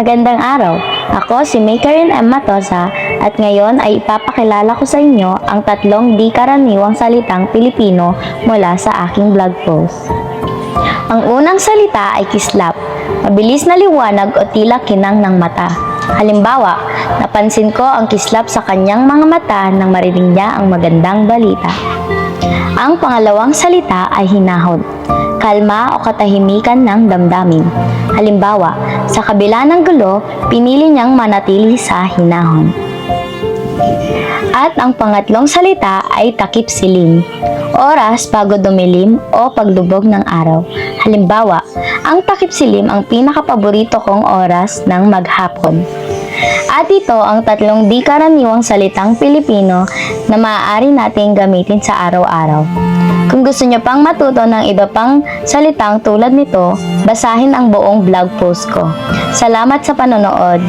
Magandang araw. Ako si Makerin M. Matosa at ngayon ay ipapakilala ko sa inyo ang tatlong di karaniwang salitang Pilipino mula sa aking blog post. Ang unang salita ay kislap, mabilis na liwanag o tila kinang ng mata. Halimbawa, napansin ko ang kislap sa kanyang mga mata nang marinig niya ang magandang balita. Ang pangalawang salita ay hinahon, kalma o katahimikan ng damdamin. Halimbawa, sa kabila ng gulo, pinili niyang manatili sa hinahon. At ang pangatlong salita ay takip silim, oras bago dumilim o paglubog ng araw. Halimbawa, ang takip silim ang pinakapaborito kong oras ng maghapon. At ito ang tatlong di karaniwang salitang Pilipino na maaari nating gamitin sa araw-araw. Kung gusto nyo pang matuto ng iba pang salitang tulad nito, basahin ang buong blog post ko. Salamat sa panonood!